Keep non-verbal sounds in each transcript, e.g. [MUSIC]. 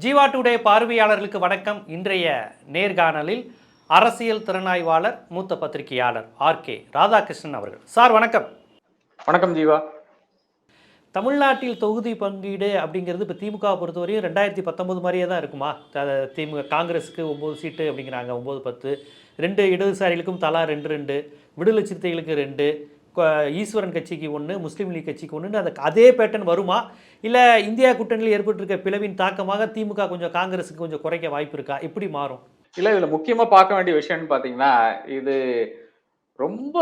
Jeeva today பார்வையாளர்களுக்கு வணக்கம். இன்றைய நேர்காணலில் அரசியல் திறனாய்வாளர் மூத்த பத்திரிகையாளர் ஆர்கே ராதாகிருஷ்ணன் அவர்கள். சார் வணக்கம். வணக்கம் ஜீவா. தமிழ்நாட்டில் தொகுதி பங்கீடு அப்படிங்கிறது இப்போ திமுக பொறுத்தவரையும் ரெண்டாயிரத்தி பத்தொன்பது மாதிரியே தான் இருக்குமா? திமுக காங்கிரஸுக்கு ஒம்பது சீட்டு அப்படிங்கிறாங்க ஒம்பது பத்து. ரெண்டு இடதுசாரிகளுக்கும் தலா ரெண்டு ரெண்டு விடுதலை சிறுத்தைகளுக்கு ரெண்டு கொ- ஈஸ்வரன் கட்சிக்கு ஒன்று முஸ்லீம் லீக் கட்சிக்கு ஒன்று அந்த அதே பேட்டர்ன் வருமா? இல்லை இந்தியா கூட்டணியில் ஏற்பட்டிருக்க பிளவின் தாக்கமாக திமுக கொஞ்சம் காங்கிரஸுக்கு கொஞ்சம் குறைக்க வாய்ப்பு இருக்கா? எப்படி மாறும்? இல்ல இதுல முக்கியமா பார்க்க வேண்டிய விஷயம்னு பாத்தீங்கன்னா இது ரொம்ப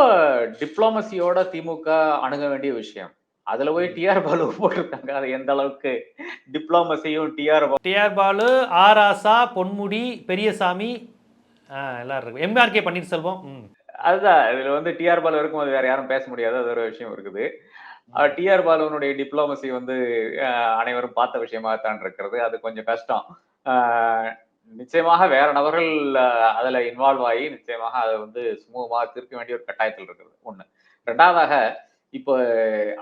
டிப்ளமசியோட திமுக அணுக வேண்டிய விஷயம். அதுல போய் டிஆர் பாலு போட்டிருக்காங்க. அது எந்த அளவுக்கு டிப்ளமசியும் டிஆர் டிஆர் பாலு ஆர் ஆசா பொன்முடி பெரியசாமி எல்லாரும் இருக்கு. எம்ஆர்கே பன்னீர்செல்வம் அதுதான். இதுல வந்து டிஆர் பாலு இருக்கும்போது வேற யாரும் பேச முடியாது. அது ஒரு விஷயம் இருக்குது. டிஆர் பாலுவனுடைய டிப்ளமசி வந்து அனைவரும் பார்த்த விஷயமா தான் இருக்கிறது. அது கொஞ்சம் கஷ்டம். நிச்சயமாக வேற நபர்கள் அதுல இன்வால்வ் ஆகி நிச்சயமாக அதை வந்து சுமூகமாக தீர்க்க வேண்டிய ஒரு கட்டாயத்தில் இருக்கிறது. ஒண்ணு. ரெண்டாவதாக இப்போ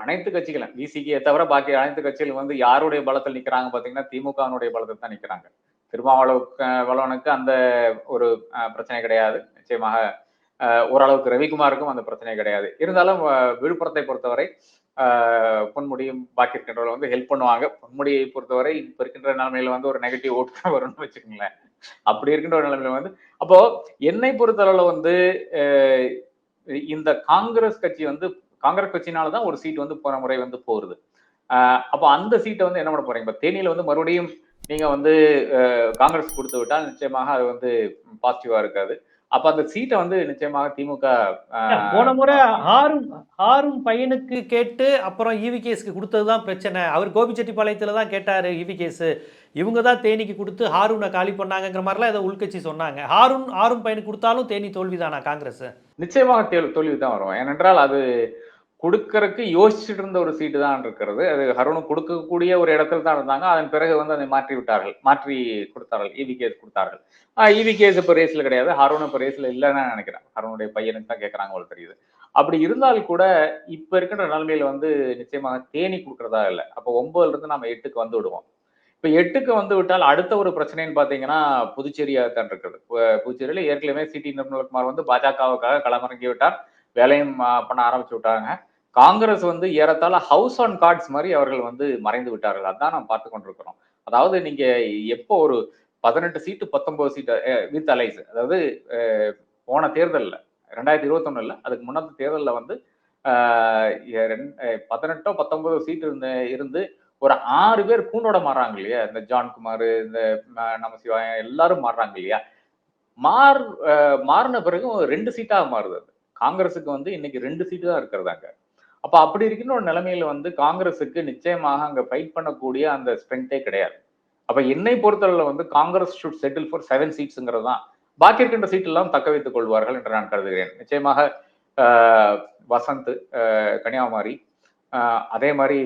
அனைத்து கட்சிகளும் விசிகே தவிர பாக்கி அனைத்து கட்சிகளும் வந்து யாருடைய பலத்தில் நிக்கிறாங்க பாத்தீங்கன்னா திமுகவினுடைய பலத்தில் தான் நிக்கிறாங்க. திருமாவளவனுக்கு அந்த ஒரு பிரச்சனை கிடையாது. நிச்சயமாக ஓரளவுக்கு ரவிக்குமாருக்கும் அந்த பிரச்சனை கிடையாது. இருந்தாலும் விழுப்புரத்தை பொறுத்தவரை பொன்முடியும் பாக்கி இருக்கின்றவர்கள் வந்து ஹெல்ப் பண்ணுவாங்க. பொன்முடியை பொறுத்தவரை இப்ப இருக்கின்ற நிலைமையில வந்து ஒரு நெகட்டிவ் ஓட்டு வரும்னு வச்சுக்கோங்களேன். அப்படி இருக்கின்ற ஒரு நிலைமையில வந்து அப்போ என்னை பொறுத்தளவுல வந்து இந்த காங்கிரஸ் கட்சி வந்து காங்கிரஸ் கட்சினால தான் ஒரு சீட் வந்து போன முறை வந்து போகுது அப்போ அந்த சீட்டை வந்து என்ன பண்ண போறீங்க? இப்ப வந்து மறுபடியும் நீங்க வந்து காங்கிரஸ் கொடுத்து விட்டால் நிச்சயமாக அது வந்து பாசிட்டிவா இருக்காது. அப்ப அந்த சீட்டை வந்து நிச்சயமாக திமுக போன முறை ஆறும் ஆறும் பையனுக்கு கேட்டு அப்புறம் ஈவி கேஸ்க்கு கொடுத்தது தான் பிரச்சனை. அவர் கோபிச்செட்டிப்பாளையத்தில் தான் கேட்டார் ஈவி கேஸு. இவங்க தான் தேனிக்கு கொடுத்து ஹாரூனை காலி பண்ணாங்கங்கிற மாதிரிலாம் ஏதோ உள்கட்சி சொன்னாங்க. ஹாரூன் ஆறும் பையனுக்கு கொடுத்தாலும் தேனி தோல்விதானா காங்கிரஸ்? நிச்சயமாக தேல் தோல்வி தான் வரும். ஏனென்றால் அது கொடுக்கறக்கு யோசிச்சுட்டு இருந்த ஒரு சீட்டு தான் இருக்கிறது. அது ஹருணு கொடுக்கக்கூடிய ஒரு இடத்துல தான் இருந்தாங்க. அதன் பிறகு வந்து அதை மாற்றி விட்டார்கள். மாற்றி கொடுத்தார்கள். இவி கேஸ் கொடுத்தார்கள். இவி கேஸ் இப்போ ரேஸ்ல கிடையாது. ஹருண் இப்போ ரேஸ்ல இல்லைன்னு நினைக்கிறேன். ஹருணுடைய பையனுக்கு தான் கேட்கறாங்க போல தெரியுது. அப்படி இருந்தால் கூட இப்ப இருக்கின்ற நிலைமையில வந்து நிச்சயமாக தேனி கொடுக்கறதா இல்லை. அப்போ ஒன்பதுல இருந்து நம்ம எட்டுக்கு வந்து விடுவோம். இப்ப எட்டுக்கு வந்து விட்டால் அடுத்த ஒரு பிரச்சனைன்னு பார்த்தீங்கன்னா புதுச்சேரியாக தான் இருக்குது புதுச்சேரியில் ஏற்கனவே சிடி நிர்மலகுமார் வந்து பாஜகவுக்காக களமிறங்கி விட்டார் வேலையும் பண்ண ஆரம்பிச்சு விட்டாங்க. காங்கிரஸ் வந்து ஏறத்தாழ ஹவுஸ் ஆன் கார்ட்ஸ் மாதிரி அவர்கள் வந்து மறைந்து விட்டார்கள். அதான் நாம் பார்த்து கொண்டிருக்கிறோம். அதாவது நீங்க எப்போ ஒரு பதினெட்டு சீட்டு பத்தொன்பது சீட்டு வித் அலைஸ் அதாவது போன தேர்தலில் ரெண்டாயிரத்தி இருபத்தொன்னுல அதுக்கு முன்னாடி தேர்தலில் வந்து ரெண்- பதினெட்டோ பத்தொன்பதோ சீட்டு இருந்த இருந்து ஒரு ஆறு பேர் கூண்டோட மாறுறாங்க இல்லையா? இந்த ஜான்குமார் இந்த நம்ம சிவாயம் எல்லாரும் மாறுறாங்க இல்லையா? மாறு மாறின பிறகு ரெண்டு சீட்டாக மாறுது அது. காங்கிரஸுக்கு வந்து இன்னைக்கு ரெண்டு சீட்டு தான் இருக்கிறதாங்க. அப்ப அப்படி இருக்கின்ற ஒரு நிலைமையில வந்து காங்கிரஸுக்கு நிச்சயமாக அங்க ஃபைட் பண்ணக்கூடிய அந்த ஸ்ட்ரென்த்தே கிடையாது. அப்ப என்னை பொறுத்தளவில் வந்து Congress should settle for seven சீட்ஸுங்கிறது தான் பாக்கி இருக்கின்ற சீட் எல்லாம் தக்க வைத்துக் கொள்வார்கள் என்று நான் கருதுகிறேன். நிச்சயமாக ஆஹ், வசந்த் கன்னியாகுமரி அதே மாதிரி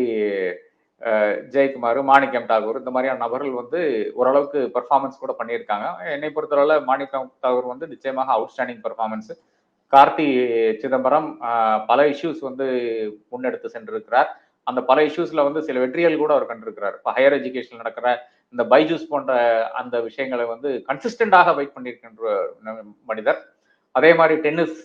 ஜெயக்குமார் மாணிக்கம் தாகூர் இந்த மாதிரியான நபர்கள் வந்து ஓரளவுக்கு பெர்ஃபார்மன்ஸ் கூட பண்ணியிருக்காங்க. என்னை பொறுத்தளவில் மாணிக்கம் தாகூர் வந்து நிச்சயமாக அவுட்ஸ்டாண்டிங் பெர்ஃபார்மன்ஸ் கார்த்தி சிதம்பரம் பல இஷ்யூஸ் வந்து முன்னெடுத்து சென்றிருக்கிறார். அந்த பல இஷ்யூஸ்ல வந்து சில வெற்றிகள் கூட அவர் கண்டிருக்கிறார். இப்போ ஹையர் எஜுகேஷன் நடக்கிற இந்த பைஜூஸ் போன்ற அந்த விஷயங்களை வந்து கன்சிஸ்டண்டாக வெயிட் பண்ணியிருக்கின்ற மனிதர். அதே மாதிரி டென்னிஸ்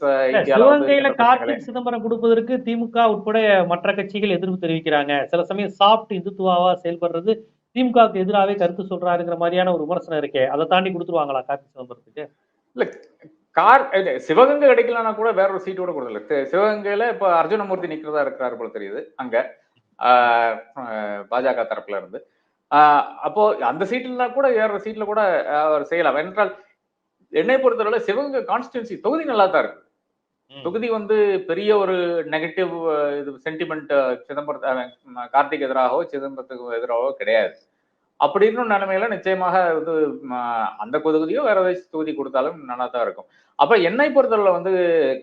சிவகங்கையில கார்த்திக் சிதம்பரம் கொடுப்பதற்கு திமுக உட்பட மற்ற கட்சிகள் எதிர்ப்பு தெரிவிக்கிறாங்க. சில சமயம் சாஃப்ட் இந்துத்துவாவா செயல்படுறது திமுகவுக்கு எதிராகவே கருத்து சொல்றாருங்கிற மாதிரியான ஒரு விமர்சனம் இருக்கே. அதை தாண்டி கொடுத்துருவாங்களா கார்த்திக் சிதம்பரத்துக்கு? கார் சிவகங்கை கிடைக்கலன்னா கூட வேற ஒரு சீட் கூட கொடுக்கல சிவகங்கையில இப்ப அர்ஜுனமூர்த்தி நிக்கிறதா இருக்கிறாரு போல தெரியுது அங்க. பாஜக தரப்புல இருந்து. அப்போ அந்த சீட்ல கூட வேற சீட்ல கூட அவர் செய்யலாம். என்றால் என்னை பொறுத்தவரை சிவகங்கை கான்ஸ்டிடுவன்சி தொகுதி நல்லா தான் இருக்கு. தொகுதி வந்து பெரிய ஒரு நெகட்டிவ் இது சென்டிமெண்ட் சிதம்பரம் கார்த்திக் எதிராகவோ சிதம்பரத்துக்கு எதிராகவோ கிடையாது. அப்படி இன்னும் நிலைமையில நிச்சயமாக வந்து அந்த தொகுதியோ வேற ஏதாச்சும் தொகுதி கொடுத்தாலும் நல்லா தான் இருக்கும். அப்ப என்னை பொறுத்தவரை வந்து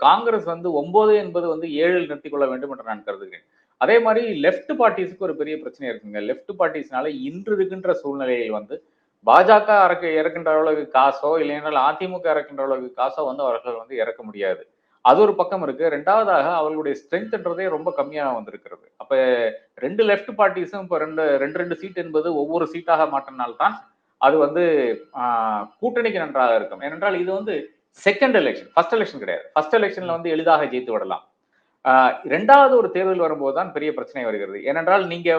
காங்கிரஸ் வந்து ஒன்பது என்பது வந்து ஏழில் நிறுத்திக் கொள்ள வேண்டும் என்று நான் கருதுகிறேன். அதே மாதிரி லெஃப்ட் பார்ட்டிஸ்க்கு ஒரு பெரிய பிரச்சனை இருக்குங்க. லெஃப்ட் பார்ட்டிஸ்னால இன்று இருக்கின்ற சூழ்நிலையில் வந்து பாஜக இறக்க இறக்கின்ற அளவுக்கு காசோ இல்லையென்றால் அதிமுக இறக்கின்ற அளவுக்கு காசோ வந்து அவர்கள் வந்து இறக்க முடியாது. அது ஒரு பக்கம் இருக்கு. ரெண்டாவதாக அவர்களுடைய ஸ்ட்ரென்த்ன்றதே ரொம்ப கம்மியாக வந்திருக்கிறது. அப்ப ரெண்டு லெஃப்ட் பார்ட்டிஸும் இப்போ ரெண்டு ரெண்டு ரெண்டு சீட் என்பது ஒவ்வொரு சீட்டாக மாற்றினால்தான் அது வந்து கூட்டணிக்கு நன்றாக இருக்கும். ஏனென்றால் இது வந்து செகண்ட் எலெக்ஷன் ஃபர்ஸ்ட் எலெக்ஷன் கிடையாது. ஃபர்ஸ்ட் எலெக்ஷன்ல வந்து எளிதாக ஜெயித்து விடலாம். ஆஹ், இரண்டாவது ஒரு தேர்தல் வரும்போது தான் பெரிய பிரச்சனை வருகிறது. ஏனென்றால் நீங்க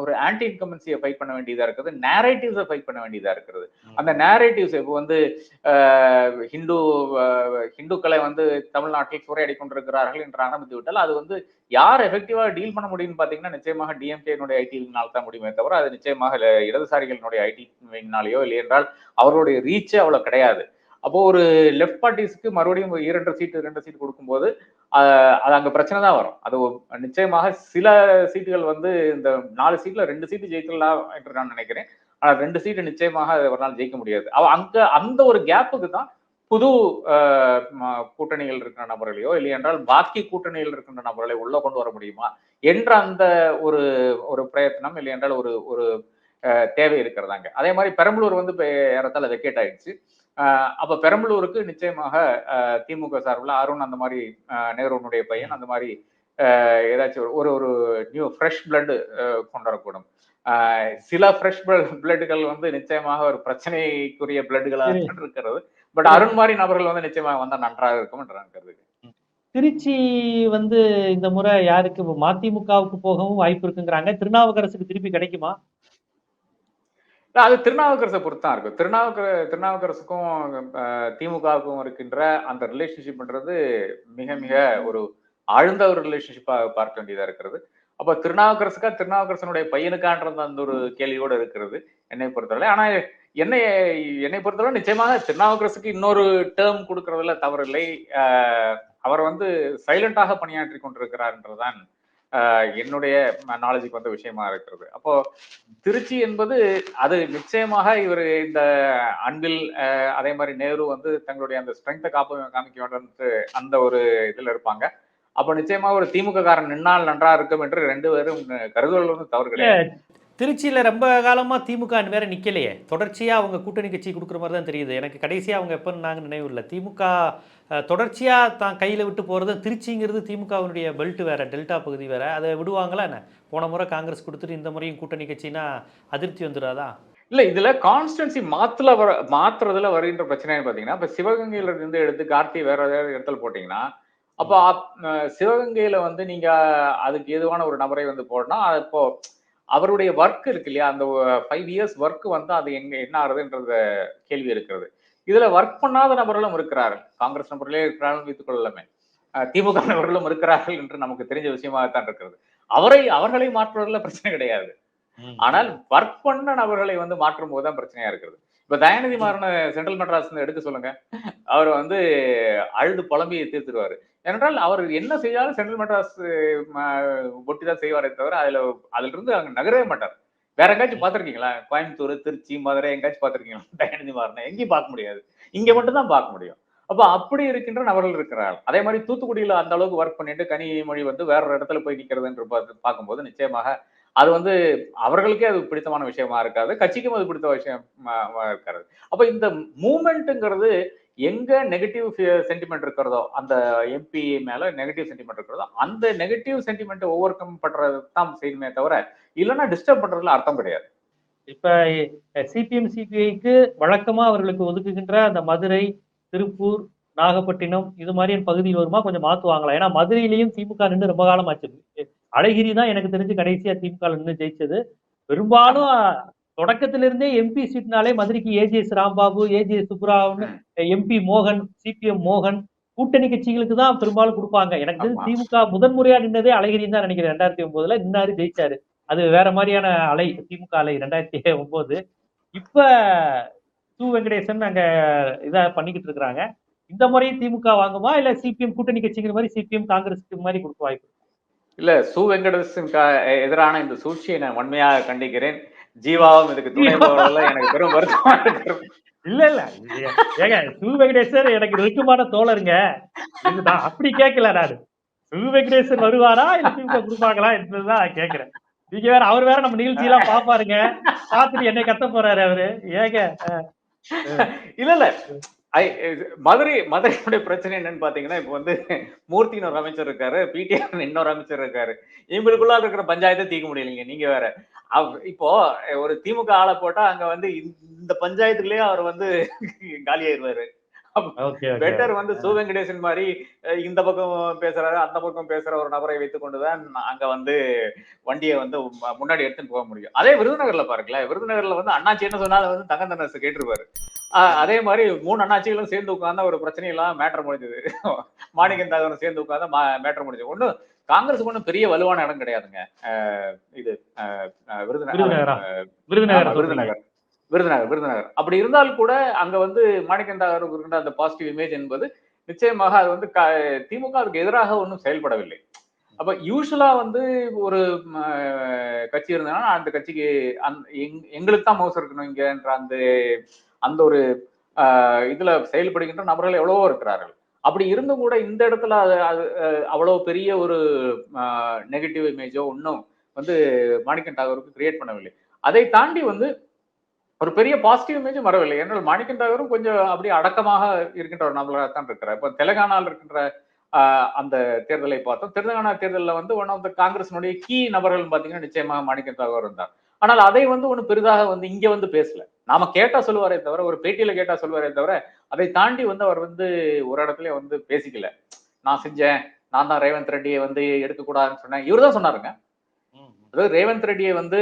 ஒரு ஆன்டி இன்கம்பன்சியை ஃபைட் பண்ண வேண்டியதா இருக்குது நேரேட்டிவ்ஸை ஃபைட் பண்ண வேண்டியதா இருக்கிறது அந்த நேரேட்டிவ்ஸ் இப்போ வந்து ஹிந்து ஹிந்துக்களை வந்து தமிழ்நாட்டில் சூறையாடி கொண்டிருக்கிறார்கள் என்று ஆரம்பித்து விட்டால் அது வந்து யார் எஃபெக்டிவா டீல் பண்ண முடியும்னு பாத்தீங்கன்னா நிச்சயமாக டிஎம்கேனுடைய ஐடிவினால் தான் முடியுமே தவிர அது நிச்சயமாக இடதுசாரிகளினுடைய ஐடிவினாலேயோ இல்லை என்றால் அவர்களுடைய ரீச்சே அவ்வளவு கிடையாது. அப்போ ஒரு லெஃப்ட் பார்ட்டிஸ்க்கு மறுபடியும் இரண்டு சீட்டு இரண்டு சீட் கொடுக்கும்போது அது அங்க பிரச்சனை தான் வரும். அது நிச்சயமாக சில சீட்டுகள் வந்து இந்த நாலு சீட்ல ரெண்டு சீட்டு ஜெயிக்கலாம் என்று நான் நினைக்கிறேன். ஆனா ரெண்டு சீட்டு நிச்சயமாக ஒரு நாள் ஜெயிக்க முடியாது. அவ அங்க அந்த ஒரு கேப்புக்கு தான் புது கூட்டணிகள் இருக்கிற நபர்களையோ இல்லை என்றால் பாக்கி கூட்டணிகள் இருக்கின்ற நபர்களை உள்ள கொண்டு வர முடியுமா என்ற அந்த ஒரு ஒரு பிரயத்தனம் இல்லை என்றால் ஒரு ஒரு தேவை இருக்கிறதாங்க. அதே மாதிரி பெரம்பலூர் வந்து இப்போ ஏறத்தால் வெக்கேட் ஆயிடுச்சு. அப்ப பெரம்பலூருக்கு நிச்சயமாக திமுக சார்பில் அருண் அந்த மாதிரி நேருனுடைய பையன் அந்த மாதிரி ஏதாச்சும் ஒரு- ஒரு நியூ ஃப்ரெஷ் பிளட் கொண்டு வரக்கூடும் சில ஃப்ரெஷ் பிளட்டுகள் வந்து நிச்சயமாக ஒரு பிரச்சனைக்குரிய பிளட்டுகளாக. இருக்கிறது பட் அருண் மாதிரி நபர்கள் வந்து நிச்சயமாக வந்தா நன்றாக இருக்கும் நான் கருதுகிறேன் திருச்சி வந்து இந்த முறை யாருக்கு மதிமுகவுக்கு போகவும் வாய்ப்பு இருக்குங்கிறாங்க திருநாவுக்கரசுக்கு திருப்பி கிடைக்குமா அது திருநாவுக்கரசை பொறுத்து தான் இருக்கும். திருநாவுக்கர திருநாவுக்கரசுக்கும் திமுகவுக்கும் இருக்கின்ற அந்த ரிலேஷன்ஷிப்ன்றது மிக மிக ஒரு ஆழ்ந்த ஒரு ரிலேஷன்ஷிப்பாக பார்க்க வேண்டியதாக இருக்கிறது. அப்போ திருநாவுக்கரசுக்கா திருநாவுக்கரசனுடைய பையனுக்கான்றது அந்த ஒரு கேள்வியோடு இருக்கிறது என்னை பொறுத்தவரை. ஆனால் என்னை என்னை பொறுத்தவரை நிச்சயமாக திருநாவுக்கரசுக்கு இன்னொரு டேர்ம் கொடுக்கறதுல தவறில்லை. அவர் வந்து சைலண்டாக பணியாற்றி கொண்டிருக்கிறார்ன்றதுதான் அஹ், என்னுடைய நாலேஜுக்கு வந்த விஷயமா இருக்கிறது. அப்போ திருச்சி என்பது அது நிச்சயமாக இவர் இந்த அன்பில் அதே மாதிரி நேரு வந்து தங்களுடைய அந்த ஸ்ட்ரென்த்தை காப்ப காமிக்க வேண்டும் அந்த ஒரு இதுல இருப்பாங்க. அப்ப நிச்சயமா ஒரு திமுக காரன் நின்னால் நன்றா இருக்கும் என்று ரெண்டு பேரும் கருதுகள் வந்து தவறு கிடையாது. திருச்சியில் ரொம்ப காலமாக திமுக வேற நிற்கலையே தொடர்ச்சியாக அவங்க கூட்டணி கட்சி கொடுக்குற மாதிரி தான் தெரியுது. எனக்கு கடைசியாக அவங்க எப்போன்னு நாங்கள் நினைவு இல்லை. திமுக தொடர்ச்சியாக தான் கையில் விட்டு போகிறது திருச்சிங்கிறது திமுகவினுடைய பெல்ட் வேறு டெல்டா பகுதி வேறு. அதை விடுவாங்களா என்ன? போன முறை காங்கிரஸ் கொடுத்துட்டு இந்த முறையும் கூட்டணி கட்சினா அதிருப்தி வந்துடாதா இல்லை இதில் கான்ஸ்டன்சி மாத்துல வர மாத்துறதுல வருகின்ற பிரச்சனை பார்த்தீங்கன்னா இப்போ சிவகங்கையில இருந்து எடுத்து கார்த்தி வேற ஏதாவது இடத்துல போட்டிங்கன்னா அப்போ சிவகங்கையில் வந்து நீங்கள் அதுக்கு எதுவான ஒரு நபரை வந்து போடனா அது இப்போ அவருடைய ஒர்க் இருக்கு இல்லையா? அந்த ஃபைவ் இயர்ஸ் ஒர்க் வந்து அது எங்க என்ன ஆகுதுன்றத கேள்வி இருக்கிறது. இதுல ஒர்க் பண்ணாத நபர்களும் இருக்கிறார்கள். காங்கிரஸ் நபர்களே இருக்கிறார்கள் வைத்துக் கொள்ளலாமே. திமுக நபர்களும் இருக்கிறார்கள் என்று நமக்கு தெரிஞ்ச விஷயமாகத்தான் இருக்கிறது. அவரை அவர்களை மாற்றுவதில் பிரச்சனை கிடையாது. ஆனால் ஒர்க் பண்ண நபர்களை வந்து மாற்றும் போதுதான் பிரச்சனையா இருக்கிறது. இப்ப தயாநிதி மாறன சென்ட்ரல் மெட்ராஸ் எடுக்க சொல்லுங்க. அவர் வந்து அழுது புலம்பியை தீர்த்துருவாரு. ஏனென்றால் அவர் என்ன செய்தாலும் சென்ட்ரல் மெட்ராஸ் ஒட்டி தான் செய்வாரே தவிர அதுல அதுல இருந்து அங்க நகரவே மாட்டார். வேற எங்காச்சும் பாத்திருக்கீங்களா கோயம்புத்தூர் திருச்சி மதுரை எங்காச்சும் பாத்திருக்கீங்களா [LAUGHS] தயாநிதி மாறனை எங்கேயும் பார்க்க முடியாது. இங்க மட்டும் தான் பார்க்க முடியும். அப்ப அப்படி இருக்கின்ற நபர்கள் இருக்கிறார். அதே மாதிரி தூத்துக்குடியில அந்த அளவுக்கு ஒர்க் பண்ணிட்டு கனிமொழி வந்து வேற ஒரு இடத்துல போய் நிக்கிறது என்று பார்க்கும்போது நிச்சயமாக அது வந்து அவர்களுக்கே அது பிடித்தமான விஷயமா இருக்காது கட்சிக்கும் அது பிடித்த விஷயமா இருக்காது. அப்போ இந்த மூமெண்ட்டுங்கிறது எங்க நெகட்டிவ் சென்டிமெண்ட் இருக்கிறதோ அந்த எம்பி மேல நெகட்டிவ் சென்டிமெண்ட் இருக்கிறதோ அந்த நெகட்டிவ் சென்டிமெண்ட் ஓவர் கம் பண்றது தான் செய்யணுமே தவிர இல்லைன்னா டிஸ்டர்ப் பண்றதுல அர்த்தம் கிடையாது. இப்ப சிபிஎம் சிபிஐக்கு வழக்கமா அவர்களுக்கு ஒதுக்குகின்ற அந்த மதுரை திருப்பூர் நாகப்பட்டினம் இது மாதிரியான பகுதியில் வருமா? கொஞ்சம் மாத்துவாங்களா? ஏன்னா மதுரையிலையும் திமுக நின்று ரொம்ப காலம் ஆச்சு. அழகிரி தான் எனக்கு தெரிஞ்சு கடைசியா திமுக நின்று ஜெயிச்சது. பெரும்பாலும் தொடக்கத்திலிருந்தே எம்பி சீட்னாலே மதுரைக்கு ஏஜிஎஸ் ராம்பாபு ஏஜிஎஸ் சுப்ராவன் எம்பி மோகன் சிபிஎம் மோகன் கூட்டணி கட்சிகளுக்கு தான் பெரும்பாலும் கொடுப்பாங்க. எனக்கு தெரிஞ்சு. திமுக முதன் முறையா நின்னதே அழகிரி தான் நினைக்கிறேன். ரெண்டாயிரத்தி ஒன்பதுல நின்னாரு ஜெயிச்சாரு. அது வேற மாதிரியான அலை திமுக அலை ரெண்டாயிரத்தி ஒன்பது. இப்ப சு. வெங்கடேசன் அங்க இதா பண்ணிக்கிட்டு இருக்கிறாங்க. இந்த முறை திமுக வாங்குமா? இல்ல சிபிஎம் கூட்டணி கட்சிங்கிற மாதிரி சிபிஎம் காங்கிரஸ் மாதிரி கொடுக்க வாய்ப்பு? இல்ல சு வெங்கடேசன் எதிரான இந்த சூழ்ச்சியை நான் வன்மையாக கண்டிக்கிறேன். ஜீவாவும் இதுக்கு துணை போவதில் எனக்கு பெரும் வருத்தமா இருக்கிறது இல்ல இல்ல. ஏங்க சு வெங்கடேசன் எனக்கு நெருக்கமான தோழருங்க. இது நான் அப்படி கேட்கல நானு. சு வெங்கடேசன் வருவாரா இல்ல திமுக கொடுப்பாங்களா என்பதுதான் கேக்குறேன் நீங்க வேற அவர் வேற நம்ம நிகழ்ச்சி எல்லாம் பாப்பாருங்க பாத்துட்டு என்னை கத்த போறாரு அவரு. ஏங்க இல்ல இல்ல. ஐ மதுரை மதுரையினுடைய பிரச்சனை என்னன்னு பாத்தீங்கன்னா இப்போ வந்து மூர்த்தின்னு ஒரு அமைச்சர் இருக்காரு பிடிஆர் இன்னொரு அமைச்சர் இருக்காரு. இவங்களுக்குள்ள இருக்கிற பஞ்சாயத்தை தீர்க்க முடியலைங்க நீங்க வேற. இப்போ ஒரு திமுக ஆளை போட்டா அங்க வந்து இந்த- இந்த பஞ்சாயத்துலயே அவர் வந்து [LAUGHS] காலியாயிருவாரு. பெட்டர் வந்து சு வெங்கடேசன் மாதிரி இந்த பக்கம் பேசுறாரு அந்த பக்கம் பேசுற ஒரு நபரை வைத்துக் கொண்டுதான் அங்க வந்து வண்டியை வந்து முன்னாடி எடுத்துட்டு போக முடியும். அதே விருதுநகர்ல பாருங்களேன் விருதுநகர்ல வந்து அண்ணாச்சி என்ன சொன்னாலும் வந்து தங்க தண்டனை கேட்டிருப்பாரு. ஆஹ், அதே மாதிரி மூணு அண்ணாச்சிகளும் சேர்ந்து உட்கார்ந்தா ஒரு பிரச்சனையெல்லாம் மேட்டர் முடிஞ்சது. மாணிக்கம் தாகவரும் சேர்ந்து உட்கார்ந்தா மேட்டர் முடிஞ்சது. ஒண்ணும் காங்கிரஸுக்கு ஒன்றும் பெரிய வலுவான இடம் கிடையாதுங்க. இது விருதுநகரா? விருதுநகர்? விருதுநகர். விருதுநகர் விருதுநகர். அப்படி இருந்தால் கூட அங்க வந்து மாணிக்கந்தாகருக்கு இருக்கின்ற அந்த பாசிட்டிவ் இமேஜ் என்பது நிச்சயமாக அது வந்து க- திமுக அதுக்கு எதிராக ஒன்றும் செயல்படவில்லை. அப்ப யூஸ்வலா வந்து ஒரு கட்சி இருந்ததுன்னா அந்த கட்சிக்கு அந் எங்- எங்களுக்கு தான் மோசம் இருக்கணும் இங்கன்ற அந்த அந்த ஒரு இதுல செயல்படுகின்ற நபர்கள் எவ்வளவோ இருக்கிறார்கள். அப்படி இருந்தும் கூட இந்த இடத்துல அது அது அவ்வளவு பெரிய ஒரு நெகட்டிவ் இமேஜோ ஒன்றும் வந்து மாணிக்கன் டாகூருக்கு கிரியேட் பண்ணவில்லை. அதை தாண்டி வந்து ஒரு பெரிய பாசிட்டிவ் இமேஜும் வரவில்லை. என்றால் மாணிக்கன் தாகரும் கொஞ்சம் அப்படியே அடக்கமாக இருக்கின்ற ஒரு நபராக தான் இருக்கிறார். இப்போ தெலங்கானாவில் இருக்கின்ற ஆஹ், அந்த தேர்தலை பார்த்தோம். தெலுங்கானா தேர்தலில் வந்து ஒன் ஆஃப் த காங்கிரஸினுடைய கீ நபர்கள் பார்த்தீங்கன்னா நிச்சயமாக மாணிக்கன் தாகூர் இருந்தார். ஆனால் அதை வந்து ஒன்றும் பெரிதாக வந்து இங்கே வந்து பேசல. நாம கேட்டா சொல்லுவாரே தவிர ஒரு பேட்டியில கேட்டா சொல்லுவாரே தவிர அதை தாண்டி வந்து அவர் வந்து ஒரு இடத்துல வந்து பேசிக்கல. நான் செஞ்சேன். நான் தான் ரேவந்த் ரெட்டியை வந்து எடுக்கக்கூடாதுன்னு சொன்னேன். இவர் தான் சொன்னாருங்க. அதாவது ரேவந்த் ரெட்டியை வந்து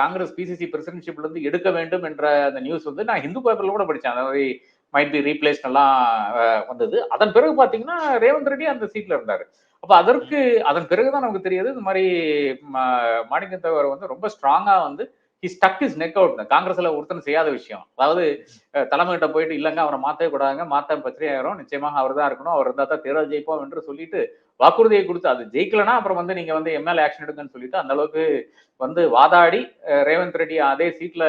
காங்கிரஸ் பிசிசி பிரசிடென்ஷிப்ல இருந்து எடுக்க வேண்டும் என்ற அந்த நியூஸ் வந்து நான் ஹிந்து பேப்பர்ல கூட படித்தேன் அதாவது மைட் பி ரீப்ளேஸ் எல்லாம் வந்தது. அதன் பிறகு பாத்தீங்கன்னா ரேவந்த் ரெட்டி அந்த சீட்ல இருந்தாரு. அப்ப அதற்கு அதன் பிறகுதான் நமக்கு தெரியாது இந்த மாதிரி மாணிக்கம் தவிர வந்து ரொம்ப ஸ்ட்ராங்கா வந்து he stuck his neck out காங்கிரஸ்ல ஒருத்தன் செய்யாத விஷயம். அதாவது தலைமையிட்ட போயிட்டு இல்லைங்க அவரை மாத்தவே கூடாதுங்க. மாத்த பிரச்சனை ஆயிரும் நிச்சயமாக அவர் தான் இருக்கணும். அவர் இருந்தா தான் தேர்தல் ஜெயிப்போம் என்று சொல்லிட்டு வாக்குறுதியை கொடுத்து அது ஜெயிக்கலனா அப்புறம் வந்து நீங்க வந்து எம்எல்ஏ ஆக்ஷன் எடுங்கன்னு சொல்லிட்டு அந்த அளவுக்கு வந்து வாதாடி ரேவந்த் ரெட்டி அதே சீட்ல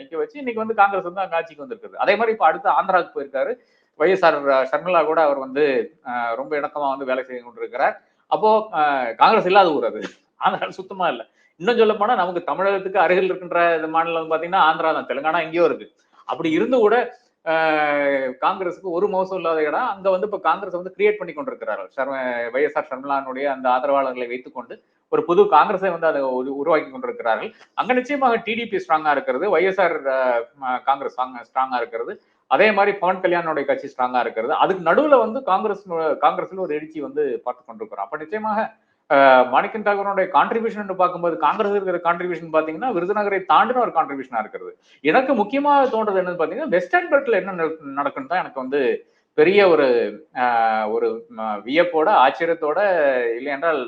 நிக்க வச்சு இன்னைக்கு வந்து காங்கிரஸ் வந்து அங்க ஆட்சிக்கு வந்திருக்குது. அதே மாதிரி இப்ப அடுத்து ஆந்திராவுக்கு போயிருக்காரு. வைஎஸ்ஆர் ஷர்மிளா கூட அவர் வந்து ரொம்ப இணக்கமா வந்து வேலை செய்து கொண்டிருக்கிறார். அப்போ காங்கிரஸ் இல்லாத ஊர் அது. ஆந்திரா சுத்தமா இல்லை. இன்னும் சொல்ல போனா நமக்கு தமிழகத்துக்கு அருகில் இருக்கின்ற இந்த மாநிலம் பாத்தீங்கன்னா ஆந்திரா தான் தெலுங்கானா எங்கேயோ இருக்கு. அப்படி இருந்து கூட காங்கிரஸுக்கு ஒரு மோசம் இல்லாத இடம். அங்க வந்து இப்ப காங்கிரஸ் வந்து கிரியேட் பண்ணி கொண்டிருக்கிறார்கள். சர்ம வைஎஸ்ஆர் ஷர்மிளானுடைய அந்த ஆதரவாளர்களை வைத்துக்கொண்டு ஒரு புது காங்கிரஸை வந்து அதை உருவாக்கி கொண்டிருக்கிறார்கள். அங்க நிச்சயமாக டிடிபி ஸ்ட்ராங்கா இருக்கிறது. வைஎஸ்ஆர் காங்கிரஸ் ஸ்ட்ராங்கா இருக்கிறது. அதே மாதிரி பவன் கல்யாணுடைய கட்சி ஸ்ட்ராங்கா இருக்கிறது. அதுக்கு நடுவுல வந்து காங்கிரஸ் காங்கிரஸ்ல ஒரு எழுச்சி வந்து பார்த்து கொண்டிருக்கிறோம். அப்ப நிச்சயமாக மாணிக்கன் தாகூரனுடைய கான்ட்ரிபியூஷன் பார்க்கும்போது காங்கிரஸ் இருக்கிற கான்ட்ரிபியூஷன் பாத்தீங்கன்னா விருதுநகரை தாண்டின ஒரு கான்ட்ரிபியூஷனா இருக்கிறது. எனக்கு முக்கியமாக தோன்றது என்னன்னு பாத்தீங்கன்னா வெஸ்டர்ன் பெல்ட்ல என்ன நடக்கும் நடக்குன்னு தான் எனக்கு வந்து பெரிய ஒரு ஆஹ், ஒரு வியப்போட ஆச்சரியத்தோட இல்லை என்றால்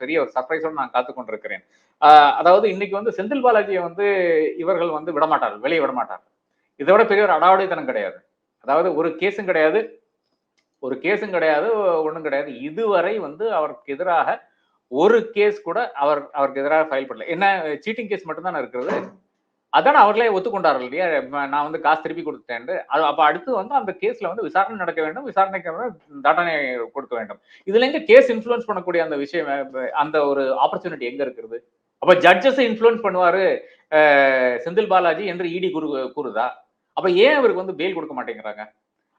பெரிய ஒரு சர்ப்ரைஸோட நான் காத்து கொண்டிருக்கிறேன். ஆஹ், அதாவது இன்னைக்கு வந்து செந்தில் பாலாஜியை வந்து இவர்கள் வந்து விடமாட்டார்கள் வெளியே விடமாட்டார்கள். இதை விட பெரிய ஒரு அடாவடித்தனம் கிடையாது. அதாவது ஒரு கேஸும் கிடையாது ஒரு கேஸும் கிடையாது ஒன்றும் கிடையாது. இதுவரை வந்து அவருக்கு எதிராக ஒரு கேஸ் கூட அவர் அவருக்கு எதிராக ஃபைல் பண்ணல. என்ன சீட்டிங் கேஸ் மட்டும்தானே இருக்கிறது? அதான் அவர்களே ஒத்துக்கொண்டார்கள். இல்லையா நான் வந்து காசு திருப்பி கொடுத்துட்டேன் அது அப்ப அடுத்து வந்து அந்த கேஸ்ல வந்து விசாரணை நடக்க வேண்டும். விசாரணைக்கு வந்து தண்டனை கொடுக்க வேண்டும். இதுல எங்க கேஸ் இன்ஃபுளுன்ஸ் பண்ணக்கூடிய அந்த விஷயம் அந்த ஒரு ஆப்பர்ச்சுனிட்டி எங்க இருக்கிறது அப்ப ஜட்ஜஸ் இன்ஃபுளுன்ஸ் பண்ணுவாரு அஹ், செந்தில் பாலாஜி என்று இடி கூறு கூறுதா? அப்ப ஏன் அவருக்கு வந்து பெயில் கொடுக்க மாட்டேங்கிறாங்க?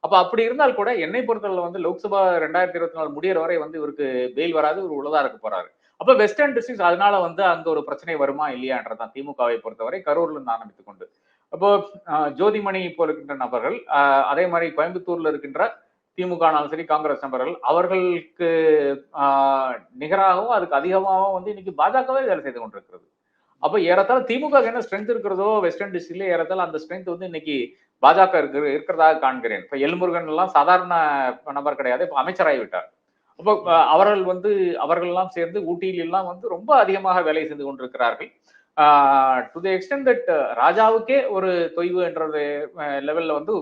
அப்ப அப்படி இருந்தால் கூட என்னை பொறுத்தவரை வந்து லோக்சபா ரெண்டாயிரத்தி இருபத்தி நாலு முடியிற வரை வந்து இவருக்கு பெயில் வராது இவர் உள்ளதா இருக்க போறாரு. அப்ப வெஸ்டர்ன் டிஸ்ட்ரிக்ஸ் அதனால வந்து அங்க ஒரு பிரச்சனை வருமா இல்லையான்றதான் திமுகவை பொறுத்தவரை கரூர்ல இருந்து ஆரம்பித்துக் கொண்டு. அப்போ ஜோதிமணி இப்போ இருக்கின்ற நபர்கள் அதே மாதிரி கோயம்புத்தூர்ல இருக்கின்ற திமுகனாலும் சரி காங்கிரஸ் நபர்கள் அவர்களுக்கு ஆஹ், நிகராகவும் அதுக்கு அதிகமாகவும் வந்து இன்னைக்கு பாஜகவே வேலை செய்து கொண்டிருக்கிறது. அப்போ ஏறத்தாழ திமுக என்ன ஸ்ட்ரென்த் இருக்கிறதோ வெஸ்டர்ன் டிஸ்ட்ரிக்ட்ல ஏறத்தாழ அந்த ஸ்ட்ரென்த் வந்து இன்னைக்கு பாஜக இருக்கிற இருக்கிறதாக காண்கிறேன். இப்ப எல்முருகன் எல்லாம் சாதாரண நபர் கிடையாது. இப்ப அமைச்சராகிவிட்டார் அப்போ அவர்கள் வந்து அவர்கள் எல்லாம் சேர்ந்து ஊட்டியில் எல்லாம் வந்து ரொம்ப அதிகமாக வேலை செய்து கொண்டிருக்கிறார்கள். டு தி எக்ஸ்டென்ட் தட் ராஜாவுக்கே ஒரு தொய்வு என்றது லெவல்ல வந்து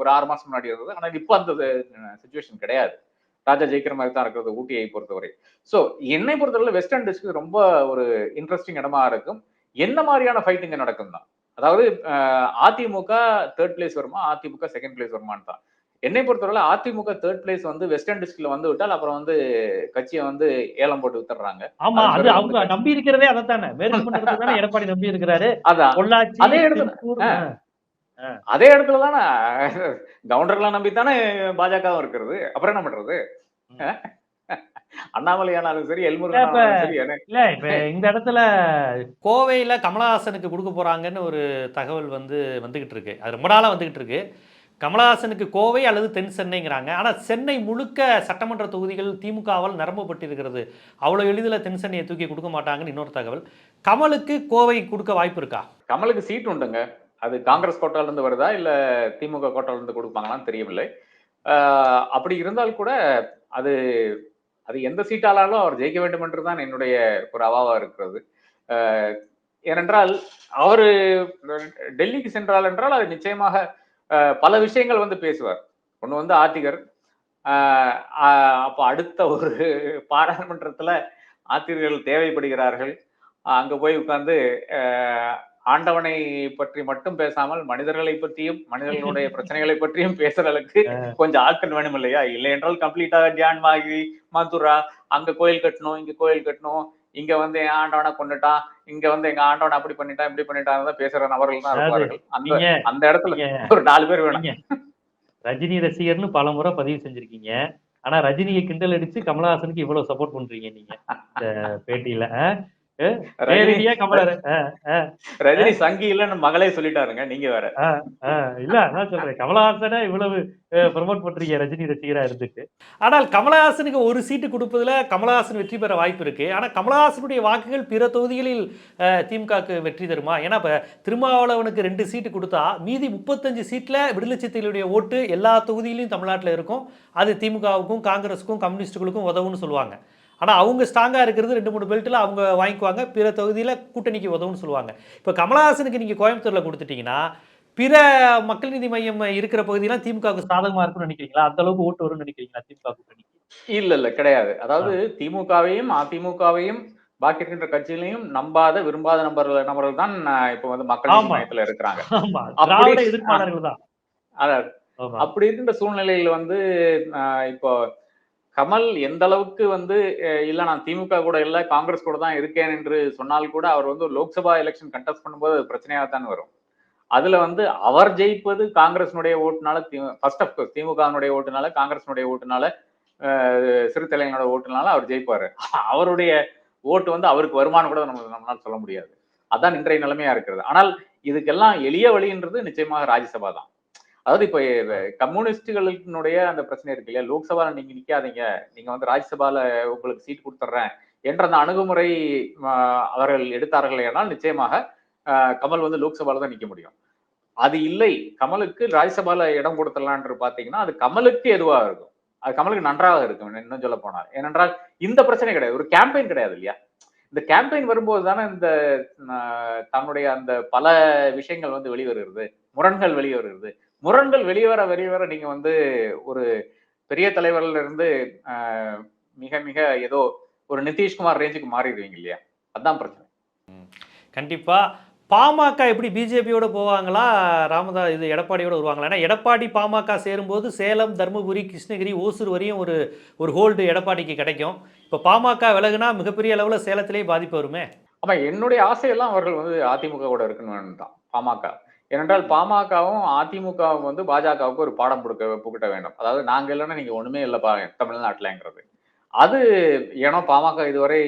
ஒரு ஆறு மாசம் முன்னாடி இருந்தது. ஆனால் இப்போ அந்த சுச்சுவேஷன் கிடையாது. ராஜா ஜெயிக்கிற மாதிரி தான் இருக்கிறது ஊட்டியை பொறுத்தவரை. ஸோ என்னை பொறுத்தவரை வெஸ்டர்ன் டிஸ்ட்ரிக்ட் ரொம்ப ஒரு இன்ட்ரெஸ்டிங் இடமா இருக்கும். என்ன மாதிரியான ஃபைட் நடக்கும் தான் அதாவது அதிமுக தேர்ட் பிளேஸ் வருமா அதிமுக செகண்ட் பிளேஸ் வருமான்னு தான். என்னை பொறுத்தவரை அதிமுக தேர்ட் பிளேஸ் வந்து வெஸ்டர்ன் டிஸ்ட்ரிக்ட்ல வந்து விட்டால் அப்புறம் வந்து கட்சியை வந்து ஏலம் போட்டு வித்துறாங்க ஆமா அது அவங்க நம்பி இருக்கிறதே அதைத்தானே. [LAUGHS] தானே எடப்பாடி நம்பி இருக்கிறாரு. அதான். அதே இடத்துல-. அதே இடத்துல தானே கவுண்டர்களை நம்பித்தானே பாஜகவும் இருக்கிறது. அப்புறம் என்ன பண்றது? ம். அண்ணாமலை ஆனாலும் சரி எல்முருகன் சரி இல்ல இப்ப இந்த இடத்துல கோவையில கமலஹாசனுக்கு கொடுக்க போறாங்கன்னு ஒரு தகவல் வந்து வந்துகிட்டு இருக்கு. அது ரொம்ப நாளா வந்துகிட்டு இருக்கு. கமலஹாசனுக்கு கோவை அல்லது தென் சென்னைங்கிறாங்க. ஆனா சென்னை முழுக்க சட்டமன்ற தொகுதிகள் திமுகவால் நிரம்பப்பட்டிருக்கிறது. அவ்வளவு எளிதில் தென் சென்னையை தூக்கி கொடுக்க மாட்டாங்கன்னு இன்னொரு தகவல். கமலுக்கு கோவை கொடுக்க வாய்ப்பு இருக்கா? கமலுக்கு சீட் உண்டுங்க. அது காங்கிரஸ் கோட்டால இருந்து வருதா இல்ல திமுக கோட்டால இருந்து கொடுப்பாங்களான்னு தெரியவில்லை. ஆஹ் அப்படி இருந்தால் கூட அது அது எந்த சீட்டாலும் அவர் ஜெயிக்க வேண்டும் என்றுதான் என்னுடைய ஒரு அவாவா இருக்கிறது. ஏனென்றால் அவர் டெல்லிக்கு சென்றால் என்றால் அது நிச்சயமாக பல விஷயங்கள் வந்து பேசுவார். ஒன்று வந்து ஆத்திகர் அப்போ அடுத்த ஒரு பாராளுமன்றத்தில் ஆத்திகர்கள் தேவைப்படுகிறார்கள். அங்கே போய் உட்கார்ந்து ஆண்டவனை பற்றி மட்டும் பேசாமல் மனிதர்களை பற்றியும் மனிதர்களுடைய [LAUGHS] பிரச்சனைகளை பற்றியும் பேசுற அளவுக்கு கொஞ்சம் ஆட்கள் வேணும் இல்லையா இல்லை என்றால் கம்ப்ளீட்டா தியான் மாகி மதுரா அங்க கோயில் கட்டணும் இங்க கோயில் கட்டணும் இங்க வந்து என் ஆண்டவனை கொண்டுட்டான் இங்க வந்து எங்க ஆண்டவனை அப்படி பண்ணிட்டான் இப்படி பண்ணிட்டான் தான் பேசுற நபர்கள் தான் இருப்பார்கள். அந்த அந்த இடத்துல ஒரு நாலு பேர் வேணும். ரஜினி ரசிகர்னு பல முறை பதிவு செஞ்சிருக்கீங்க. ஆனா ரஜினியை கிண்டல் அடிச்சு கமலஹாசனுக்கு இவ்வளவு சப்போர்ட் பண்றீங்க நீங்க இந்த [LAUGHS] பேட்டியில? ரஜினி சங்கி இல்லைன்னு மகளே சொல்லிட்டாருங்க நீங்க வேற. இல்ல நான் சொல்றேன். கமலஹாசனை இவ்வளவு ப்ரமோட் பண்றீங்க ரஜினி ரசிகரா இருந்துட்டு. ஆனால் கமலஹாசனுக்கு ஒரு சீட்டு கொடுப்பதுல கமலஹாசன் வெற்றி பெற வாய்ப்பு இருக்கு. ஆனா கமலஹாசனுடைய வாக்குகள் பிற தொகுதிகளில் அஹ், திமுகவுக்கு வெற்றி தருமா? ஏன்னா இப்ப திருமாவளவனுக்கு ரெண்டு சீட்டு கொடுத்தா மீதி முப்பத்தஞ்சு சீட்ல விடுதலை சிறுத்தைகளுடைய ஓட்டு எல்லா தொகுதியிலையும் தமிழ்நாட்டில் இருக்கும். அது திமுகவுக்கும் காங்கிரஸுக்கும் கம்யூனிஸ்டுகளுக்கும் உதவும்னு சொல்லுவாங்க. ஆனா அவங்க ஸ்ட்ராங்கா இருக்கிறது ரெண்டு மூணு பெல்ட்டில் அவங்க வாங்கிக்குவாங்க. பிற தொகுதியில கூட்டணிக்கு உதவும்னு சொல்லுவாங்க. இப்போ கமலஹாசனுக்கு நீங்க கோயம்புத்தூர்ல கொடுத்துட்டீங்கன்னா பிற மக்கள் நீதி மையம் இருக்கிற பகுதியெல்லாம் திமுகவுக்கு சாதகமா இருக்கும்னு நினைக்கிறீங்களா? அந்த அளவுக்கு ஓட்டு வரும்னு நினைக்கிறீங்களா திமுக கூட்டணிக்கு இல்ல இல்ல கிடையாது. அதாவது திமுகவையும் அதிமுகவையும் பாக்கி இருக்கின்ற கட்சிகளையும் நம்பாத விரும்பாத நபர்கள் நபர்கள் தான் இப்ப வந்து மக்கள். மையத்துல இருக்கிறாங்க. அப்படி- அதாவது அப்படி இருக்கின்ற சூழ்நிலையில வந்து இப்போ கமல் எந்த அளவுக்கு வந்து இல்ல நான் திமுக கூட இல்ல காங்கிரஸ் கூட தான் இருக்கேன் என்று சொன்னால் கூட அவர் வந்து லோக்சபா எலெக்ஷன் கண்டெஸ்ட் பண்ணும்போது அது பிரச்சனையாக தான் வரும். அதுல வந்து அவர் ஜெயிப்பது காங்கிரஸ்னுடைய ஓட்டுனால ஃபர்ஸ்ட் ஆஃப் கோர்ஸ் திமுகனுடைய ஓட்டுனால காங்கிரஸ்னுடைய ஓட்டுனால அஹ், சிறுத்தைகளோட ஓட்டுனால அவர் ஜெயிப்பாரு. [LAUGHS] அவருடைய ஓட்டு வந்து அவருக்கு வருமானம் கூட நம்ம நம்மளால சொல்ல முடியாது. அதான் இன்றைய நிலைமையா இருக்கிறது. ஆனால் இதுக்கெல்லாம் எளிய வழின்றது நிச்சயமாக ராஜ்யசபா தான். அதாவது இப்ப கம்யூனிஸ்டுகளினுடைய அந்த பிரச்சனை இருக்கு இல்லையா? லோக்சபால நீங்க நிக்காதீங்க. நீங்க வந்து ராஜ்யசபால உங்களுக்கு சீட் கொடுத்துட்றேன் என்ற அந்த அணுகுமுறை அவர்கள் எடுத்தார்கள் என்றால் நிச்சயமாக கமல் வந்து லோக்சபால தான் நிக்க முடியும். அது இல்லை கமலுக்கு ராஜ்யசபால இடம் கொடுத்துடலான்று பாத்தீங்கன்னா அது கமலுக்கு எதுவாக இருக்கும். அது கமலுக்கு நன்றாக இருக்கும் இன்னும் சொல்ல போனால். ஏனென்றால் இந்த பிரச்சனை கிடையாது. ஒரு கேம்பெயின் கிடையாது இல்லையா? இந்த கேம்பெயின் வரும்போது தானே இந்த தன்னுடைய அந்த பல விஷயங்கள் வந்து வெளிவருகிறது முரண்கள் வெளிவருகிறது. முரண்கள் வெளிவர வெளிவர நீங்க வந்து ஒரு பெரிய தலைவர்ல இருந்து மிக மிக ஏதோ ஒரு நிதிஷ்குமார் ரேஞ்சுக்கு மாறிடுவீங்க இல்லையா? அதான் பிரச்சனை. கண்டிப்பா. பாமக எப்படி பிஜேபியோட போவாங்களா? ராமதா இது எடப்பாடியோட வருவாங்களா? ஏன்னா எடப்பாடி பாமக சேரும்போது சேலம் தருமபுரி கிருஷ்ணகிரி ஓசூர் வரையும் ஒரு ஒரு ஹோல்டு எடப்பாடிக்கு கிடைக்கும். இப்போ பாமக விலகுனா மிகப்பெரிய அளவில் சேலத்திலேயே பாதிப்பு வருமே? ஆமா என்னுடைய ஆசையெல்லாம் அவர்கள் வந்து அதிமுக கூட இருக்கணும் தான் பாமக. ஏனென்றால் பாமகவும் அதிமுகவும் வந்து பாஜகவுக்கு ஒரு பாடம் கொடுக்க புகிட்ட வேண்டும். அதாவது நாங்க இல்லைன்னா நீங்க ஒண்ணுமே இல்லப்பா தமிழ்நாட்டுலங்கிறது. அது ஏன்னா பாமக இதுவரை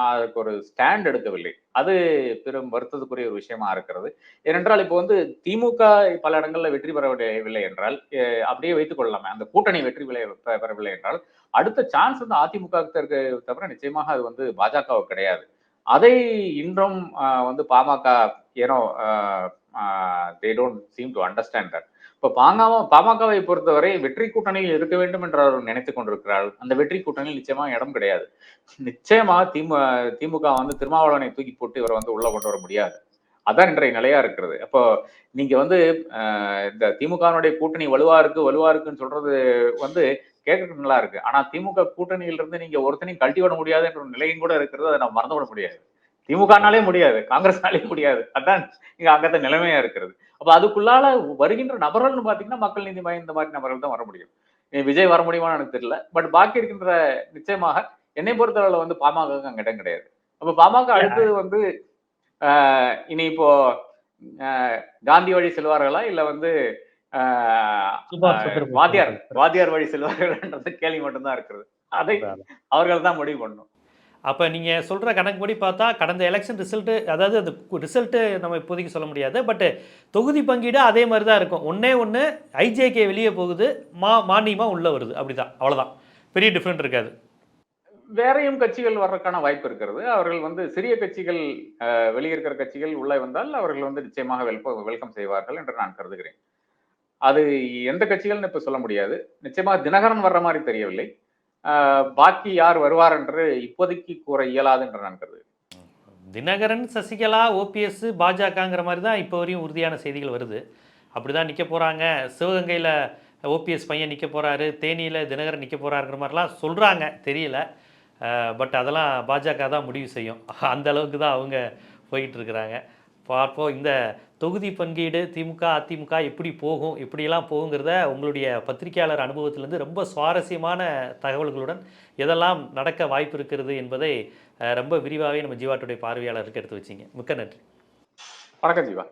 அதுக்கு ஒரு ஸ்டாண்ட் எடுக்கவில்லை. அது பெரும் வருத்தத்துக்குரிய ஒரு விஷயமா இருக்கிறது. ஏனென்றால் இப்போ வந்து திமுக பல இடங்களில் வெற்றி பெறவில்லை என்றால் அப்படியே வைத்துக் கொள்ளலாமே அந்த கூட்டணி வெற்றி பெற பெறவில்லை என்றால் அடுத்த சான்ஸ் வந்து அதிமுக இருக்க தவிர நிச்சயமாக அது வந்து பாஜகவுக்கு கிடையாது. அதை இன்றும் வந்து பாமக ஏனோ they don't seem to understand that இப்போ பாமக பாமகவை பொறுத்தவரை வெற்றி கூட்டணியில் இருக்க வேண்டும் என்று அவர் நினைத்து கொண்டிருக்கிறார். அந்த வெற்றி கூட்டணியில் நிச்சயமா இடம் கிடையாது. நிச்சயமா திமு திமுக வந்து திருமாவளவனை தூக்கி போட்டு இவரை வந்து உள்ள கொண்டு வர முடியாது. அதான் இன்றைய நிலையா இருக்கிறது. அப்போ நீங்க வந்து ஆஹ், இந்த திமுகனுடைய கூட்டணி வலுவா இருக்கு வலுவா இருக்குன்னு சொல்றது வந்து கேட்கறதுக்கு நல்லா இருக்கு. ஆனா திமுக கூட்டணியில இருந்து நீங்க ஒருத்தனையும் கழட்டி விட முடியாது என்ற ஒரு நிலையும் கூட இருக்கிறது. அதை நம்ம மறந்து விட முடியாது. திமுகனாலே முடியாது காங்கிரஸ்னாலே முடியாது. அதான் இங்க அங்கத்த நிலைமையா இருக்கிறது. அப்ப அதுக்குள்ளால வருகின்ற நபர்கள்னு பாத்தீங்கன்னா மக்கள் நீதி மையம் இந்த மாதிரி நபர்கள் தான் வர முடியும். விஜய் வர முடியுமான்னு எனக்கு தெரியல. பட் பாக்கி இருக்கின்ற நிச்சயமாக என்னை பொறுத்தளவுல வந்து பாமக அங்க இடம் கிடையாது. அப்ப பாமக அடுத்தது வந்து ஆஹ், இனி இப்போ காந்தி வழி செல்வார்களா? இல்ல வந்து வாத்தியார். வாத்தியார் வழி செல்வார்கள்ன்றது கேள்வி மட்டும்தான் இருக்கிறது. அதை அவர்கள் தான் முடிவு பண்ணணும். அப்போ நீங்கள் சொல்கிற கணக்குப்படி பார்த்தா கடந்த எலெக்ஷன் ரிசல்ட்டு அதாவது அது ரிசல்ட்டு நம்ம இப்போதைக்கு சொல்ல முடியாது. பட் தொகுதி பங்கீடு அதே மாதிரி தான் இருக்கும் ஒன்றே ஒன்று ஐஜேகே வெளியே போகுது மா மானியமாக உள்ளே வருது. அப்படிதான். அவ்வளோதான் பெரிய டிஃப்ரெண்ட் இருக்காது. வேறையும் கட்சிகள் வர்றதுக்கான வாய்ப்பு இருக்கிறது. அவர்கள் வந்து சிறிய கட்சிகள் வெளியே இருக்கிற கட்சிகள் உள்ளே வந்தால் அவர்கள் வந்து நிச்சயமாக வெல்கம் வெல்கம் செய்வார்கள் என்று நான் கருதுகிறேன். அது எந்த கட்சிகள்னு இப்போ சொல்ல முடியாது. நிச்சயமாக தினகரன் வர்ற மாதிரி தெரியவில்லை. பாக்கி யார் வருவார் என்று இப்போதைக்கு கூற இயலாது என்று நான் தினகரன் சசிகலா ஓபிஎஸ் பாஜகங்கிற மாதிரி தான் இப்போ வரையும் உறுதியான செய்திகள் வருது. அப்படி தான் நிற்க போகிறாங்க சிவகங்கையில் ஓபிஎஸ் பையன் நிற்க போகிறாரு தேனியில் தினகரன் நிற்க போகிறாருங்கிற மாதிரிலாம் சொல்கிறாங்க தெரியல. பட் அதெல்லாம் பாஜக தான் முடிவு செய்யும். அந்த அளவுக்கு தான் அவங்க போயிட்டு இருக்கிறாங்க. பார்ப்போம். இந்த தொகுதி பங்கீடு திமுக அதிமுக எப்படி போகும் எப்படியெல்லாம் போகுங்கிறத உங்களுடைய பத்திரிகையாளர் அனுபவத்திலேருந்து ரொம்ப சுவாரஸ்யமான தகவல்களுடன் எதெல்லாம் நடக்க வாய்ப்பு இருக்கிறது என்பதை ரொம்ப விரிவாகவே நம்ம ஜீவாட்டுடைய பார்வையாளருக்கு எடுத்து வச்சிங்க. மிக்க நன்றி. வணக்கம் ஜீவா.